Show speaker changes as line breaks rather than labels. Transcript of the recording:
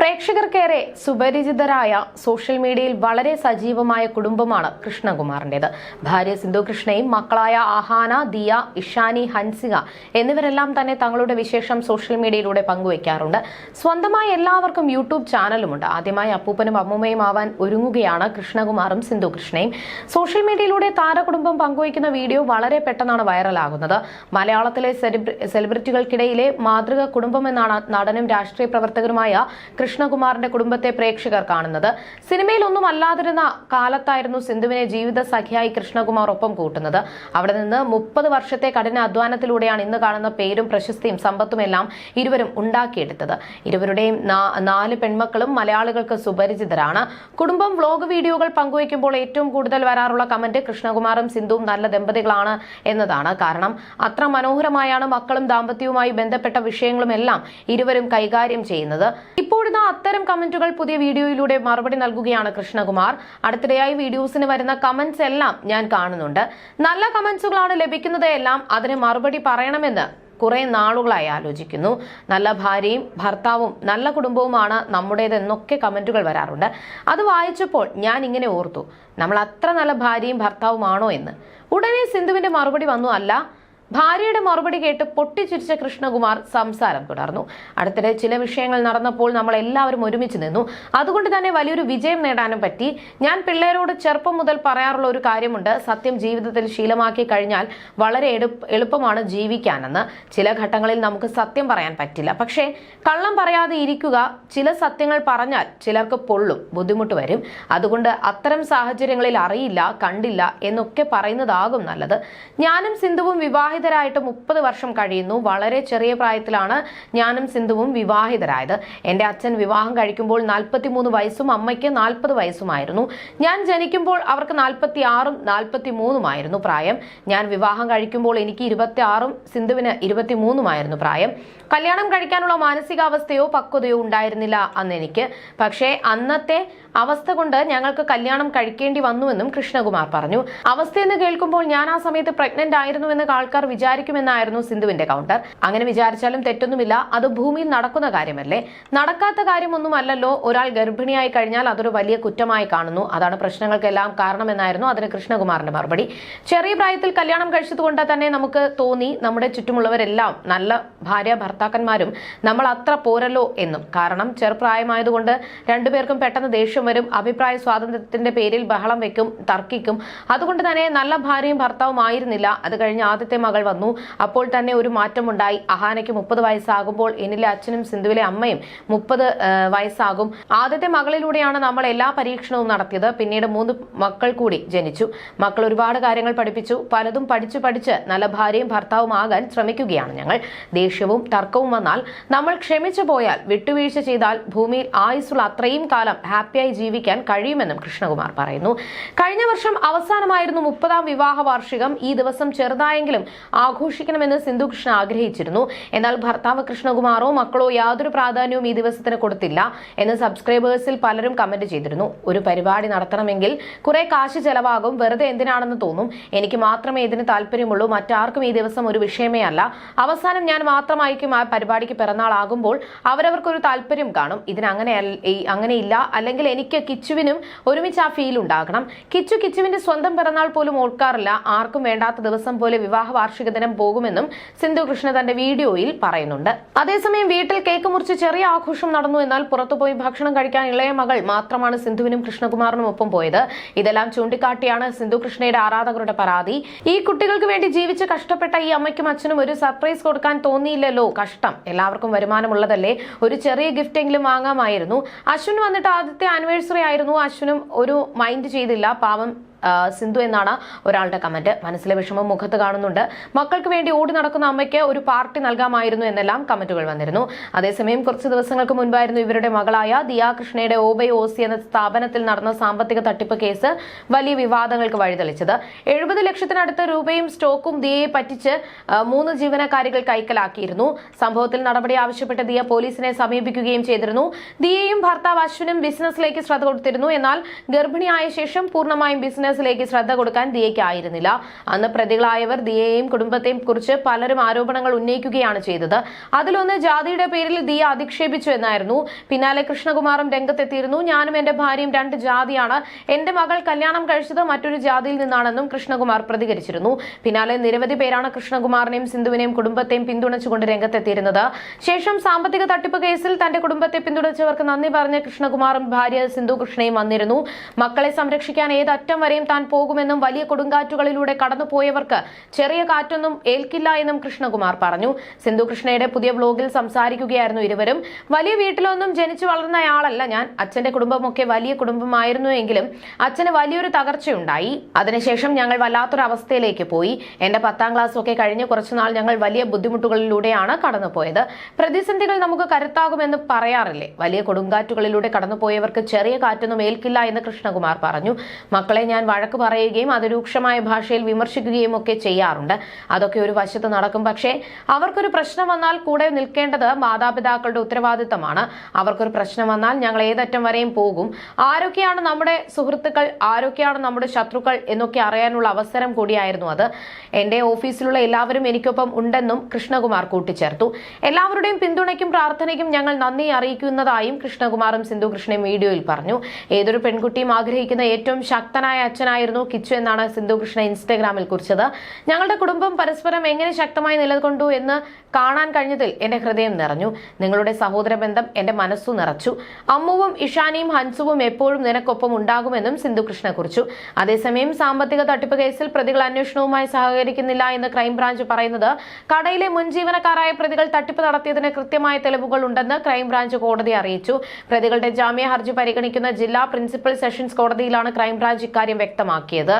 പ്രേക്ഷകർക്കേറെ സുപരിചിതരായ സോഷ്യൽ മീഡിയയിൽ വളരെ സജീവമായ കുടുംബമാണ് കൃഷ്ണകുമാറിന്റെത്. ഭാര്യ സിന്ധു കൃഷ്ണയും മക്കളായ ആഹാന ദിയ ഇഷാനി ഹൻസിക എന്നിവരെല്ലാം തന്നെ തങ്ങളുടെ വിശേഷം സോഷ്യൽ മീഡിയയിലൂടെ പങ്കുവയ്ക്കാറുണ്ട്. സ്വന്തമായി എല്ലാവർക്കും യൂട്യൂബ് ചാനലുമുണ്ട്. ആദ്യമായി അപ്പൂപ്പനും അമ്മൂമ്മയും ആവാൻ ഒരുങ്ങുകയാണ് കൃഷ്ണകുമാറും സിന്ധു കൃഷ്ണയും. സോഷ്യൽ മീഡിയയിലൂടെ താരകുടുംബം പങ്കുവയ്ക്കുന്ന വീഡിയോ വളരെ പെട്ടെന്നാണ് വൈറലാകുന്നത്. മലയാളത്തിലെ സെലിബ്രിറ്റികൾക്കിടയിലെ മാതൃക കുടുംബം എന്നാണ് നടനും രാഷ്ട്രീയ പ്രവർത്തകരുമായ കൃഷ്ണകുമാറിന്റെ കുടുംബത്തെ പ്രേക്ഷകർ കാണുന്നത്. സിനിമയിൽ ഒന്നും അല്ലാതിരുന്ന കാലത്തായിരുന്നു സിന്ധുവിനെ ജീവിത സഖിയായി കൃഷ്ണകുമാർ ഒപ്പം കൂട്ടുന്നത്. അവിടെ നിന്ന് മുപ്പത് വർഷത്തെ കഠിന അധ്വാനത്തിലൂടെയാണ് ഇന്ന് കാണുന്ന പേരും പ്രശസ്തിയും സമ്പത്തുമെല്ലാം ഇരുവരും ഉണ്ടാക്കിയെടുത്തത്. ഇരുവരുടെയും നാല് പെൺമക്കളും മലയാളികൾക്ക് സുപരിചിതരാണ്. കുടുംബം വ്ലോഗ് വീഡിയോകൾ പങ്കുവയ്ക്കുമ്പോൾ ഏറ്റവും കൂടുതൽ വരാറുള്ള കമന്റ് കൃഷ്ണകുമാറും സിന്ധുവും നല്ല ദമ്പതികളാണ് എന്നതാണ്. കാരണം അത്ര മനോഹരമായാണ് മക്കളും ദാമ്പത്യവുമായി ബന്ധപ്പെട്ട വിഷയങ്ങളുമെല്ലാം ഇരുവരും കൈകാര്യം ചെയ്യുന്നത്. ഇപ്പോഴിതാ അത്തരം കമന്റുകൾ പുതിയ വീഡിയോയിലൂടെ മറുപടി നൽകുകയാണ് കൃഷ്ണകുമാർ. അടുത്തിടെയായി വീഡിയോസിന് വരുന്ന കമന്റ്സ് എല്ലാം ഞാൻ കാണുന്നുണ്ട്. നല്ല കമന്റ്സുകളാണ് ലഭിക്കുന്നത് എല്ലാം അതിന് മറുപടി പറയണമെന്ന് കുറെ നാളുകളായി ആലോചിക്കുന്നു. നല്ല ഭാര്യയും ഭർത്താവും നല്ല കുടുംബവുമാണ് നമ്മുടേതെന്നൊക്കെ കമന്റുകൾ വരാറുണ്ട്. അത് വായിച്ചപ്പോൾ ഞാൻ ഇങ്ങനെ ഓർത്തു നമ്മൾ അത്ര നല്ല ഭാര്യയും ഭർത്താവുമാണോ എന്ന്? ഉടനെ സിന്ധുവിന്റെ മറുപടി വന്നു അല്ല ഭാര്യയുടെ മറുപടി കേട്ട് പൊട്ടിച്ചിരിച്ച കൃഷ്ണകുമാർ സംസാരം തുടർന്നു. അടുത്തിടെ ചില വിഷയങ്ങൾ നടന്നപ്പോൾ നമ്മൾ എല്ലാവരും ഒരുമിച്ച് നിന്നു. അതുകൊണ്ട് തന്നെ വലിയൊരു വിജയം നേടാനും പറ്റി. ഞാൻ പിള്ളേരോട് ചെറുപ്പം മുതൽ പറയാറുള്ള ഒരു കാര്യമുണ്ട്. സത്യം ജീവിതത്തിൽ ശീലമാക്കി കഴിഞ്ഞാൽ വളരെ എളുപ്പമാണ് ജീവിക്കാനെന്ന്. ചില ഘട്ടങ്ങളിൽ നമുക്ക് സത്യം പറയാൻ പറ്റില്ല. പക്ഷേ കള്ളം പറയാതെ ഇരിക്കുക ചില സത്യങ്ങൾ പറഞ്ഞാൽ ചിലർക്ക് പൊള്ളും ബുദ്ധിമുട്ട് വരും. അതുകൊണ്ട് അത്തരം സാഹചര്യങ്ങളിൽ അറിയില്ല കണ്ടില്ല എന്നൊക്കെ പറയുന്നതാകും നല്ലത്. ഞാനും സിന്ധുവും വിവാഹിതരായിട്ട് മുപ്പത് വർഷം കഴിയുന്നു. വളരെ ചെറിയ പ്രായത്തിലാണ് ഞാനും സിന്ധുവും വിവാഹിതരായത്. എന്റെ അച്ഛൻ വിവാഹം കഴിക്കുമ്പോൾ നാൽപ്പത്തിമൂന്ന് വയസ്സും അമ്മയ്ക്ക് നാൽപ്പത് വയസ്സുമായിരുന്നു. ഞാൻ ജനിക്കുമ്പോൾ അവർക്ക് നാൽപ്പത്തി ആറും നാൽപ്പത്തി മൂന്നുമായിരുന്നു പ്രായം. ഞാൻ വിവാഹം കഴിക്കുമ്പോൾ എനിക്ക് ഇരുപത്തി ആറും സിന്ധുവിന് ഇരുപത്തി മൂന്നുമായിരുന്നു പ്രായം. കല്യാണം കഴിക്കാനുള്ള മാനസികാവസ്ഥയോ പക്വതയോ ഉണ്ടായിരുന്നില്ല അന്ന് എനിക്ക്. പക്ഷേ അന്നത്തെ അവസ്ഥ കൊണ്ട് ഞങ്ങൾക്ക് കല്യാണം കഴിക്കേണ്ടി വന്നുവെന്നും കൃഷ്ണകുമാർ പറഞ്ഞു. അവസ്ഥയെന്ന് കേൾക്കുമ്പോൾ ഞാൻ ആ സമയത്ത് പ്രഗ്നന്റ് ആയിരുന്നുവെന്ന് ആൾക്കാർ വിചാരിക്കുമെന്നായിരുന്നു സിന്ധുവിന്റെ കൗണ്ടർ അങ്ങനെ വിചാരിച്ചാലും തെറ്റൊന്നുമില്ല. അത് ഭൂമിയിൽ നടക്കുന്ന കാര്യമല്ലേ? നടക്കാത്ത കാര്യമൊന്നുമല്ലല്ലോ. ഒരാൾ ഗർഭിണിയായി കഴിഞ്ഞാൽ അതൊരു വലിയ കുറ്റമായി കാണുന്നു. അതാണ് പ്രശ്നങ്ങൾക്കെല്ലാം കാരണമെന്നായിരുന്നു അതിന് കൃഷ്ണകുമാറിന്റെ മറുപടി. ചെറിയ പ്രായത്തിൽ കല്യാണം കഴിച്ചതുകൊണ്ട് തന്നെ നമുക്ക് തോന്നി നമ്മുടെ ചുറ്റുമുള്ളവരെല്ലാം നല്ല ഭാര്യ ഭർത്താക്കന്മാരും നമ്മൾ അത്ര പോരല്ലോ എന്നും. കാരണം ചെറുപ്രായമായതുകൊണ്ട് രണ്ടുപേർക്കും പെട്ടെന്ന് ദേഷ്യം വരും. അഭിപ്രായ സ്വാതന്ത്ര്യത്തിന്റെ പേരിൽ ബഹളം വെക്കും തർക്കിക്കും. അതുകൊണ്ട് തന്നെ നല്ല ഭാര്യയും ഭർത്താവും ആയിരുന്നില്ല. അത് കഴിഞ്ഞ് ആദ്യത്തെ മകൾ വന്നു. അപ്പോൾ തന്നെ ഒരു മാറ്റമുണ്ടായി. അഹാനയ്ക്ക് മുപ്പത് വയസ്സാകുമ്പോൾ എന്നിലെ അച്ഛനും സിന്ധുവിലെ അമ്മയും മുപ്പത് വയസ്സാകും. ആദ്യത്തെ മകളിലൂടെയാണ് നമ്മൾ എല്ലാ പരീക്ഷണവും നടത്തിയത്. പിന്നീട് മൂന്ന് മക്കൾ കൂടി ജനിച്ചു. മക്കൾ ഒരുപാട് കാര്യങ്ങൾ പഠിപ്പിച്ചു. പലതും പഠിച്ചു പഠിച്ച് നല്ല ഭാര്യയും ഭർത്താവും ആകാൻ ശ്രമിക്കുകയാണ് ഞങ്ങൾ. ദേഷ്യവും തർക്കവും വന്നാൽ നമ്മൾ ക്ഷമിച്ചു പോയാൽ വിട്ടുവീഴ്ച ചെയ്താൽ ഭൂമിയിൽ ആയുസ്സുള്ള അത്രയും കാലം ഹാപ്പിയായി ജീവിക്കാൻ കഴിയുമെന്നും കൃഷ്ണകുമാർ പറയുന്നു. കഴിഞ്ഞ വർഷം അവസാനമായിരുന്നു മുപ്പതാം വിവാഹ വാർഷികം. ഈ ദിവസം ചെറുതായെങ്കിലും ആഘോഷിക്കണമെന്ന് സിന്ധു കൃഷ്ണ ആഗ്രഹിച്ചിരുന്നു. എന്നാൽ ഭർത്താവ് കൃഷ്ണകുമാറോ മക്കളോ യാതൊരു പ്രാധാന്യവും ഈ ദിവസത്തിന് കൊടുത്തില്ല എന്ന് സബ്സ്ക്രൈബേഴ്സിൽ പലരും കമന്റ് ചെയ്തിരുന്നു. ഒരു പരിപാടി നടത്തണമെങ്കിൽ കുറെ കാശ് ചെലവാകും. വെറുതെ എന്തിനാണെന്ന് തോന്നും. എനിക്ക് മാത്രമേ ഇതിന് താല്പര്യമുള്ളൂ. മറ്റാർക്കും ഈ ദിവസം ഒരു വിഷയമേ അല്ല. അവസാനം ഞാൻ മാത്രമായിരിക്കും ആ പരിപാടിക്ക് പിറന്നാളാകുമ്പോൾ അവരവർക്കൊരു താല്പര്യം കാണും. ഇതിനങ്ങനെ അങ്ങനെയില്ല. അല്ലെങ്കിൽ എനിക്ക് കിച്ചുവിനും ഒരുമിച്ച് ആ ഫീൽ ഉണ്ടാകണം. കിച്ചു കിച്ചുവിന്റെ സ്വന്തം പിറന്നാൾ പോലും ഓർക്കാറില്ല ആർക്കും വേണ്ടാത്ത ദിവസം പോലെ വിവാഹ ദിനം പോകുമെന്നും സിന്ധു കൃഷ്ണ തന്റെ വീഡിയോയിൽ പറയുന്നുണ്ട്. അതേസമയം വീട്ടിൽ കേക്ക് മുറിച്ച് ചെറിയ ആഘോഷം നടന്നു എന്നാൽ പുറത്തുപോയി ഭക്ഷണം കഴിക്കാൻ ഇളയ മകൾ മാത്രമാണ് സിന്ധുവിനും കൃഷ്ണകുമാറിനും ഒപ്പം പോയത്. ഇതെല്ലാം ചൂണ്ടിക്കാട്ടിയാണ് സിന്ധു കൃഷ്ണയുടെ ആരാധകരുടെ പരാതി. ഈ കുട്ടികൾക്ക് വേണ്ടി ജീവിച്ച് കഷ്ടപ്പെട്ട ഈ അമ്മയ്ക്കും അച്ഛനും ഒരു സർപ്രൈസ് കൊടുക്കാൻ തോന്നിയില്ലല്ലോ. കഷ്ടം. എല്ലാവർക്കും വരുമാനമുള്ളതല്ലേ? ഒരു ചെറിയ ഗിഫ്റ്റ് എങ്കിലും വാങ്ങാമായിരുന്നു. അശ്വിൻ വന്നിട്ട് ആദ്യത്തെ ആനിവേഴ്സറി ആയിരുന്നു. അശ്വിനും ഒരു മൈൻഡ് ചെയ്തില്ല. പാവം സിന്ധു എന്നാണ് ഒരാളുടെ കമന്റ്. മനസ്സിലെ വിഷമം മുഖത്ത് കാണുന്നുണ്ട്. മക്കൾക്ക് വേണ്ടി ഓടി നടക്കുന്ന അമ്മയ്ക്ക് ഒരു പാർട്ടി നൽകാമായിരുന്നു എന്നെല്ലാം കമന്റുകൾ വന്നിരുന്നു. അതേസമയം കുറച്ച് ദിവസങ്ങൾക്ക് മുൻപായിരുന്നു ഇവരുടെ മകളായ ദിയാ കൃഷ്ണയുടെ ഓബൈ ഓസി എന്ന സ്ഥാപനത്തിൽ നടന്ന സാമ്പത്തിക തട്ടിപ്പ് കേസ് വലിയ വിവാദങ്ങൾക്ക് വഴിതെളിച്ചത്. എഴുപത് ലക്ഷത്തിനടുത്ത് രൂപയും സ്റ്റോക്കും ദിയയെ പറ്റിച്ച് മൂന്ന് ജീവനക്കാരികൾ കൈക്കലാക്കിയിരുന്നു. സംഭവത്തിൽ നടപടി ആവശ്യപ്പെട്ട് ദിയ പോലീസിനെ സമീപിക്കുകയും ചെയ്തിരുന്നു. ദിയയും ഭർത്താവ് അശ്വിനും ബിസിനസ്സിലേക്ക് ശ്രദ്ധ കൊടുത്തിരുന്നു. എന്നാൽ ഗർഭിണിയായ ശേഷം പൂർണമായും ബിസിനസ് ബിസിനസ്സിലേക്ക് ശ്രദ്ധ കൊടുക്കാൻ ദിയയ്ക്കായിരുന്നില്ല. അന്ന് പ്രതികളായവർ ദിയയെയും കുടുംബത്തെയും കുറിച്ച് പലരും ആരോപണങ്ങൾ ഉന്നയിക്കുകയാണ് ചെയ്തത്. അതിലൊന്ന് ജാതിയുടെ പേരിൽ ദിയ അധിക്ഷേപിച്ചു എന്നായിരുന്നു. പിന്നാലെ കൃഷ്ണകുമാറും രംഗത്തെത്തിയിരുന്നു. ഞാനും എന്റെ ഭാര്യയും രണ്ട് ജാതിയാണ്. എന്റെ മകൾ കല്യാണം കഴിച്ചത് മറ്റൊരു ജാതിയിൽ നിന്നാണെന്നും കൃഷ്ണകുമാർ പ്രതികരിച്ചിരുന്നു. പിന്നാലെ നിരവധി പേരാണ് കൃഷ്ണകുമാറിനെയും സിന്ധുവിനെയും കുടുംബത്തെയും പിന്തുണച്ചുകൊണ്ട് രംഗത്തെത്തിയിരുന്നത്. ശേഷം സാമ്പത്തിക തട്ടിപ്പ് കേസിൽ തന്റെ കുടുംബത്തെ പിന്തുണച്ചവർക്ക് നന്ദി പറഞ്ഞ കൃഷ്ണകുമാറും ഭാര്യ സിന്ധു കൃഷ്ണയും വന്നിരുന്നു. മക്കളെ സംരക്ഷിക്കാൻ ഏതറ്റം വരെയും താൻ പോകുമെന്നും വലിയ കൊടുങ്കാറ്റുകളിലൂടെ കടന്നുപോയവർക്ക് ചെറിയ കാറ്റൊന്നും ഏൽക്കില്ല എന്നും കൃഷ്ണകുമാർ പറഞ്ഞു. സിന്ധു കൃഷ്ണയുടെ പുതിയ വ്ലോഗിൽ സംസാരിക്കുകയായിരുന്നു ഇരുവരും. വലിയ വീട്ടിലൊന്നും ജനിച്ചു വളർന്ന ആളല്ല ഞാൻ. അച്ഛന്റെ കുടുംബമൊക്കെ വലിയ കുടുംബമായിരുന്നു എങ്കിലും അച്ഛന് വലിയൊരു തകർച്ചയുണ്ടായി. അതിനുശേഷം ഞങ്ങൾ വല്ലാത്തൊരു അവസ്ഥയിലേക്ക് പോയി. എന്റെ പത്താം ക്ലാസ് ഒക്കെ കഴിഞ്ഞ് കുറച്ചുനാൾ ഞങ്ങൾ വലിയ ബുദ്ധിമുട്ടുകളിലൂടെയാണ് കടന്നുപോയത്. പ്രതിസന്ധികൾ നമുക്ക് കരുത്താകുമെന്ന് പറയാറില്ലേ? വലിയ കൊടുങ്കാറ്റുകളിലൂടെ കടന്നുപോയവർക്ക് ചെറിയ കാറ്റൊന്നും ഏൽക്കില്ല എന്ന് കൃഷ്ണകുമാർ പറഞ്ഞു. മക്കളെ ഞാൻ വഴക്ക് പറയുകയും അത് രൂക്ഷമായ ഭാഷയിൽ വിമർശിക്കുകയും ഒക്കെ ചെയ്യാറുണ്ട്. അതൊക്കെ ഒരു വശത്ത് നടക്കും. പക്ഷേ അവർക്കൊരു പ്രശ്നം വന്നാൽ കൂടെ നിൽക്കേണ്ടത് മാതാപിതാക്കളുടെ ഉത്തരവാദിത്തമാണ്. അവർക്കൊരു പ്രശ്നം വന്നാൽ ഞങ്ങൾ ഏതറ്റം വരെയും പോകും. ആരൊക്കെയാണ് നമ്മുടെ സുഹൃത്തുക്കൾ ആരൊക്കെയാണ് നമ്മുടെ ശത്രുക്കൾ എന്നൊക്കെ അറിയാനുള്ള അവസരം കൂടിയായിരുന്നു അത്. എന്റെ ഓഫീസിലുള്ള എല്ലാവരും എനിക്കൊപ്പം ഉണ്ടെന്നും കൃഷ്ണകുമാർ കൂട്ടിച്ചേർത്തു. എല്ലാവരുടെയും പിന്തുണയ്ക്കും പ്രാർത്ഥനയ്ക്കും ഞങ്ങൾ നന്ദി അറിയിക്കുന്നതായും കൃഷ്ണകുമാറും സിന്ധു കൃഷ്ണയും വീഡിയോയിൽ പറഞ്ഞു. ഏതൊരു പെൺകുട്ടിയും ആഗ്രഹിക്കുന്ന ഏറ്റവും ശക്തനായ അച്ഛനായിരുന്നു കിച്ചു എന്നാണ് സിന്ധു കൃഷ്ണ ഇൻസ്റ്റഗ്രാമിൽ കുറിച്ചത്. ഞങ്ങളുടെ കുടുംബം പരസ്പരം എങ്ങനെ ശക്തമായി നിലകൊണ്ടു എന്ന് കാണാൻ കഴിഞ്ഞതിൽ എന്റെ ഹൃദയം നിറഞ്ഞു. നിങ്ങളുടെ സഹോദര ബന്ധം എന്റെ മനസ്സു നിറച്ചു. അമ്മുവും ഇഷാനിയും ഹൻസുവും എപ്പോഴും നിനക്കൊപ്പം ഉണ്ടാകുമെന്നും സിന്ധു കൃഷ്ണ കുറിച്ചു. അതേസമയം സാമ്പത്തിക തട്ടിപ്പ് കേസിൽ പ്രതികൾ അന്വേഷണവുമായി സഹകരിക്കുന്നില്ല എന്ന് ക്രൈംബ്രാഞ്ച് പറയുന്നത് കടയിലെ മുൻ ജീവനക്കാരായ പ്രതികൾ തട്ടിപ്പ് നടത്തിയതിന് കൃത്യമായ തെളിവുകൾ ഉണ്ടെന്ന് ക്രൈംബ്രാഞ്ച് കോടതി അറിയിച്ചു. പ്രതികളുടെ ജാമ്യ ഹർജി പരിഗണിക്കുന്ന ജില്ലാ പ്രിൻസിപ്പൽ സെഷൻസ് കോടതിയിലാണ് ക്രൈംബ്രാഞ്ച് ഇക്കാര്യം വ്യക്തമാക്കിയത്.